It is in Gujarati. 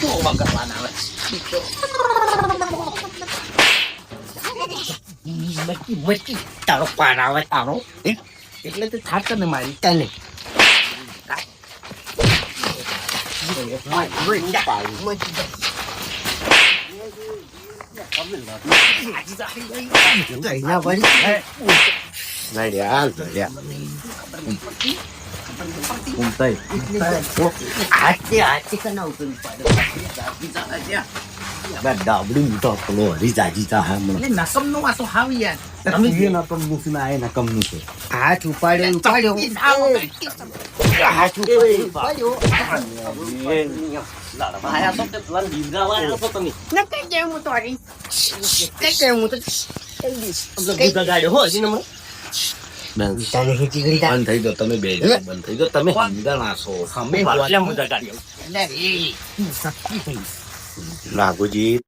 તો વગરવાના આવે મટકી મટકી તારો પાર આવે તારો એટલે તો થાક ને મારી તને હાથે હાથે હાથ ઉપાડ્યો ઉપાડ્યો હાથ ઉપાડ્યો ઉપાડ્યો બંધ થઈ દો તમે બે બંધ થઈ દો તમે સમજા છો અમે પાટલા મુદ્દા ગાડ્યો એટલે